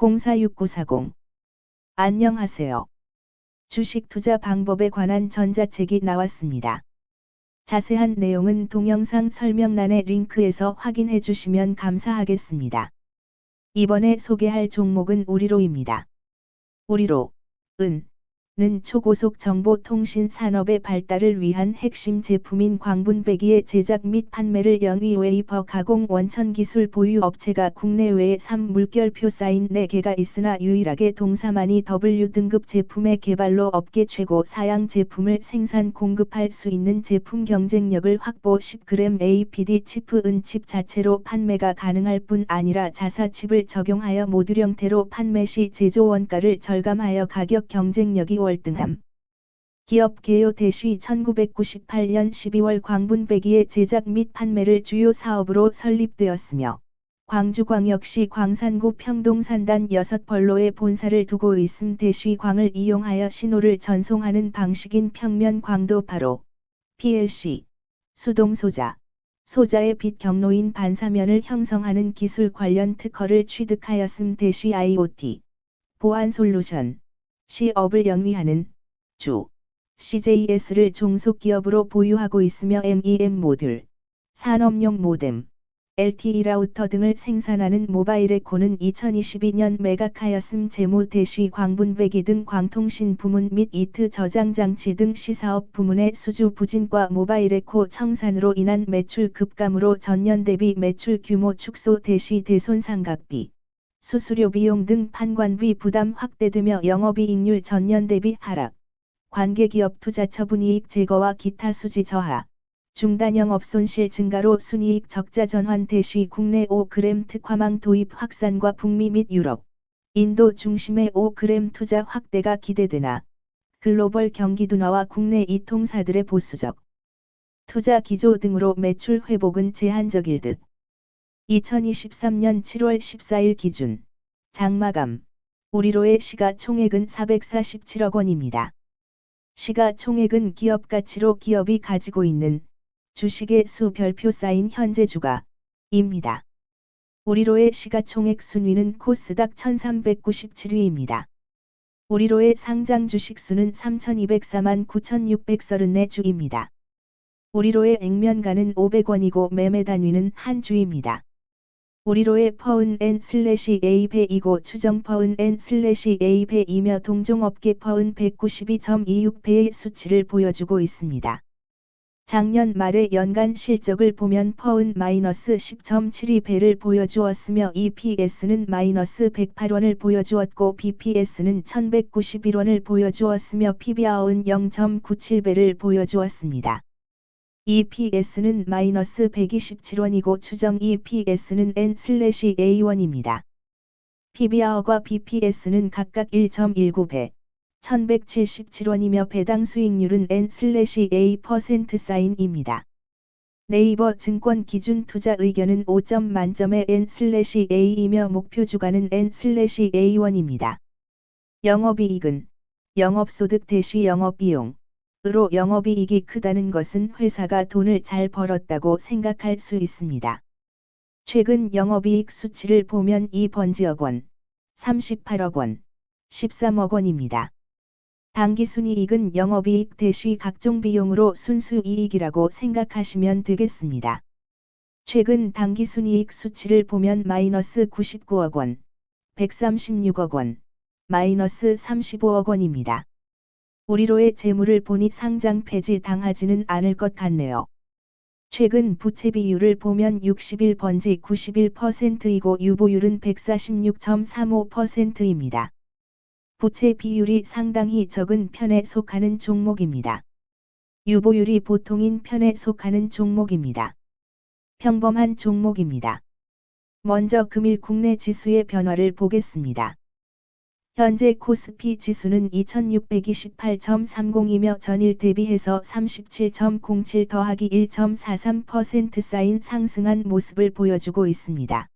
046940 안녕하세요. 주식 투자 방법에 관한 전자책이 나왔습니다. 자세한 내용은 동영상 설명란의 링크에서 확인해 주시면 감사하겠습니다. 이번에 소개할 종목은 우리로입니다. 우리로, 은, 는 초고속 정보통신 산업의 발달을 위한 핵심 제품인 광분배기의 제작 및 판매를 영위 웨이퍼 가공 원천 기술 보유 업체가 국내외에 3물결표 사인 4개가 있으나 유일하게 동사만이 W 등급 제품의 개발로 업계 최고 사양 제품을 생산 공급할 수 있는 제품 경쟁력을 확보 10g APD 치프 은칩 자체로 판매가 가능할 뿐 아니라 자사 칩을 적용하여 모듈 형태로 판매 시 제조 원가를 절감하여 가격 경쟁력이 월 등함. 기업 개요 대쉬 1998년 12월 광분 배기의 제작 및 판매를 주요 사업으로 설립되었으며 광주광역시 광산구 평동산단 6벌로의 본사를 두고 있음 대쉬광을 이용하여 신호를 전송하는 방식인 평면 광도 바로 PLC, 수동 소자, 소자의 빛 경로인 반사면을 형성하는 기술 관련 특허를 취득하였음 대쉬 IoT, 보안 솔루션, 시업을 영위하는 주 CJS를 종속기업으로 보유하고 있으며 MEM 모듈, 산업용 모뎀, LTE 라우터 등을 생산하는 모바일에코는 2022년 매각하였음 재무 대쉬 광분배기 등 광통신 부문 및 이트 저장 장치 등 시사업 부문의 수주 부진과 모바일에코 청산으로 인한 매출 급감으로 전년 대비 매출 규모 축소 대쉬 대손상각비, 수수료 비용 등 판관비 부담 확대되며 영업이익률 전년 대비 하락, 관계기업 투자 처분 이익 제거와 기타 수지 저하, 중단 영업 손실 증가로 순이익 적자 전환 대쉬 국내 5g 특화망 도입 확산과 북미 및 유럽, 인도 중심의 5g 투자 확대가 기대되나. 글로벌 경기 둔화와 국내 이통사들의 보수적 투자 기조 등으로 매출 회복은 제한적일 듯. 2023년 7월 14일 기준 장마감 우리로의 시가총액은 447억 원입니다. 시가총액은 기업 가치로 기업이 가지고 있는 주식의 수 별표 쌓인 현재 주가입니다. 우리로의 시가총액 순위는 코스닥 1397위입니다. 우리로의 상장 주식 수는 3204만 9634주입니다. 우리로의 액면가는 500원이고 매매 단위는 한 주입니다. 우리로의 퍼은 n 슬래시 a 배이고 추정 퍼은 n 슬래시 a 배이며 동종업계 퍼은 192.26배의 수치를 보여주고 있습니다. 작년 말의 연간 실적을 보면 퍼은 마이너스 10.72배를 보여주었으며 EPS는 마이너스 108원을 보여주었고 BPS는 1191원을 보여주었으며 PBR은 0.97배를 보여주었습니다. EPS는 마이너스 127원이고 추정 EPS는 N/A1입니다. PBR과 BPS는 각각 1.19배, 1177원이며 배당 수익률은 N/A% 사인입니다. 네이버 증권 기준 투자 의견은 5점 만점의 N/A이며 목표 주가는 N/A1입니다. 영업이익은 영업소득 대시 영업비용 으로 영업이익이 크다는 것은 회사가 돈을 잘 벌었다고 생각할 수 있습니다. 최근 영업이익 수치를 보면 2번지억 원, 38억 원, 13억 원입니다. 당기순이익은 영업이익 대시 각종 비용으로 순수이익이라고 생각하시면 되겠습니다. 최근 당기순이익 수치를 보면 마이너스 99억 원, 136억 원, 마이너스 35억 원입니다. 우리로의 재물을 보니 상장 폐지 당하지는 않을 것 같네요. 최근 부채 비율을 보면 61번지 91%이고 유보율은 146.35%입니다. 부채 비율이 상당히 적은 편에 속하는 종목입니다. 유보율이 보통인 편에 속하는 종목입니다. 평범한 종목입니다. 먼저 금일 국내 지수의 변화를 보겠습니다. 현재 코스피 지수는 2628.30이며 전일 대비해서 37.07 더하기 1.43% 쌓인 상승한 모습을 보여주고 있습니다.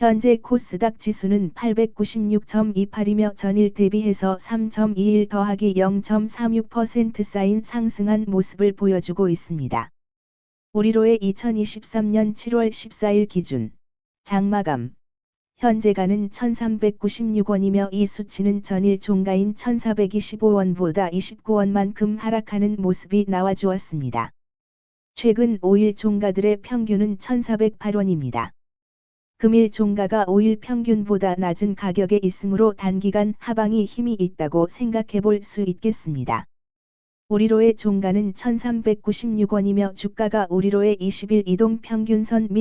현재 코스닥 지수는 896.28이며 전일 대비해서 3.21 더하기 0.36% 쌓인 상승한 모습을 보여주고 있습니다. 우리로의 2023년 7월 14일 기준 장마감 현재가는 1396원이며 이 수치는 전일 종가인 1425원보다 29원만큼 하락하는 모습이 나와주었습니다. 최근 5일 종가들의 평균은 1408원입니다. 금일 종가가 5일 평균보다 낮은 가격에 있으므로 단기간 하방이 힘이 있다고 생각해 볼 수 있겠습니다. 우리로의 종가는 1396원이며 주가가 우리로의 20일 이동 평균선 및